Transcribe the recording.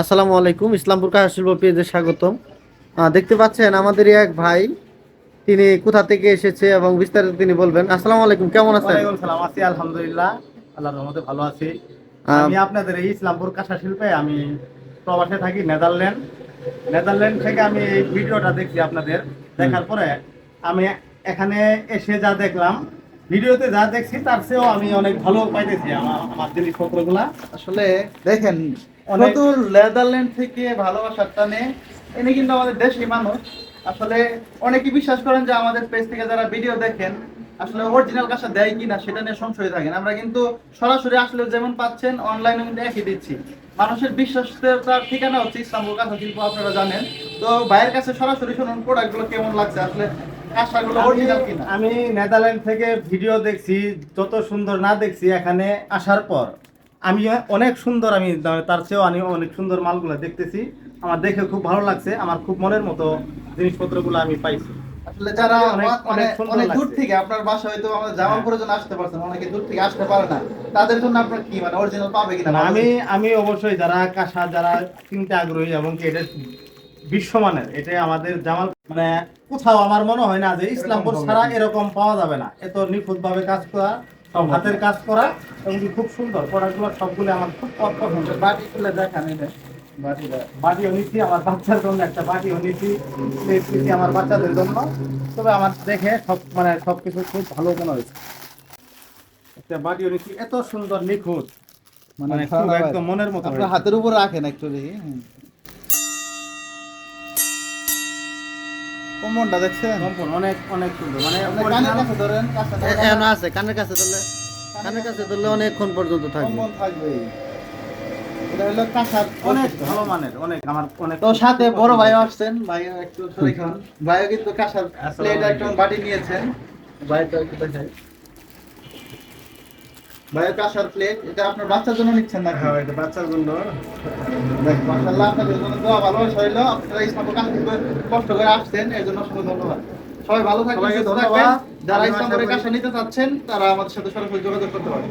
আসসালামু আলাইকুম ইসলামপুর কাহা শিল্প পেজে স্বাগতম। দেখতে পাচ্ছেন আমাদেরই এক ভাই তিনি কোথা থেকে এসেছে এবং বিস্তারিত তিনি বলবেন। আসসালামু আলাইকুম কেমন আছেন? সালাম আছি আলহামদুলিল্লাহ আল্লাহর রহমতে ভালো আছি। আমি আপনাদের এই ইসলামপুর কাঁসা শিল্পে আমি প্রবাসে থাকি নেদারল্যান্ড। নেদারল্যান্ড থেকে আমি এই ভিডিওটা দেখছি আপনাদের দেখার পরে আমি এখানে এসে যা দেখলাম ভিডিওতে যা দেখছি তার চেয়েও আমি অনেক ভালো পাইতেছি আমার আমার জিনিসপত্রগুলা। আসলে দেখেন নতুন নেদারল্যান্ড থেকে ভালোবাসার টানে এনে কিন্তু আমাদের দেশি মানুষ। আসলে অনেকেই বিশ্বাস করেন যে আমাদের পেজ থেকে যারা ভিডিও দেখেন আসলে অরিজিনাল কাঁসা দেয় কিনা সেটা নিয়ে সংশয় থাকেন। আমরা কিন্তু সরাসরি আসলে যেমন পাচ্ছেন অনলাইনে কিন্তু একই দিচ্ছি। মানুষের বিশ্বাসের ঠিকানা হচ্ছে ইসলামপুর কাঁসা শিল্প আপনারা জানেন। তো ভাইয়ের কাছে সরাসরি শুনুন প্রোডাক্টগুলো কেমন লাগছে? আসলে কাঁসাগুলো অরিজিনাল কিনা? আমি নেদারল্যান্ড থেকে ভিডিও দেখছি যত সুন্দর না দেখছি এখানে আসার পর। আমি অনেক সুন্দর আমি তার চেয়েও আমি অনেক সুন্দর মালগুলো দেখতেছি। আমার দেখে খুব ভালো লাগছে আমার খুব মনের মতো জিনিসপত্রগুলো আমি পাইছি। আসলে যারা অনেক- মানে অনেক দূর থেকে আপনার বাসা হয়তো আমাদের জামালপুরের জন্য আসতে পারছেন অনেকে দূর থেকে আসতে পারে না। তাদের জন্য আপনার কি মানে অরিজিনাল পাবে কিনা আমি আমি অবশ্যই যারা কাঁসা যারা কিনতে আগ্রহী এবং কি এটা বিশ্বমানের এটা আমাদের জামাল মানে কোথাও আমার মনে হয় না যে ইসলামপুর ছাড়া এরকম পাওয়া যাবে না। এত নিখুঁত ভাবে কাজ করা হাতের কাজ করা এবং খুব সুন্দর। প্রোডাক্টগুলো সবগুলো আমার খুব পছন্দ বাটি খুলে দেখান এটা বাটিটা বাটিও নিচ্ছি আমার বাচ্চার জন্য একটা বাটিও নিচ্ছি আমার বাচ্চাদের জন্য। তবে আমার দেখে সব মানে সবকিছু খুব ভালো মনে হয়েছে। একটা বাটিও নিচ্ছি এত সুন্দর নিখুঁত। মানে একদম মনের মতো হাতের উপর রাখেন অ্যাকচুয়ালি কম্বনটা দেখছেন? সম্পূর্ণ অনেক অনেক সুন্দর। মানে কানের কাছে ধরেন। এখন আছে কানের কাছে ধরলে কানের কাছে ধরলে অনেকক্ষণ পর্যন্ত থাকবে। কম্বন থাকবে। এটা হলো কাঁসার অনেক ভালো মানের অনেক আমার অনেক তো সাথে বড় ভাই আসছেন ভাইও একটু সরে খান। ভাইও কিন্তু কাঁসার প্লেট। একটু বাটি নিয়েছেন। ভাইটা একটু দেখাই। কাঁসার প্লেট এটা আপনার বাচ্চার জন্য নিচ্ছেন না হ্যাঁ, এটা বাচ্চার জন্য। দেখ মাশাআল্লাহ আপনাদের জন্য দোয়া ভালোবাসা হইল আপনারা ইসলাম কাজ কষ্ট করে আসছেন এর জন্য অসংখ্য ধন্যবাদ। সবাই ভালো থাকবেন যারা ইসলাম ইসলামপুরের নিতে চাচ্ছেন তারা আমাদের সাথে সরাসরি যোগাযোগ করতে পারেন।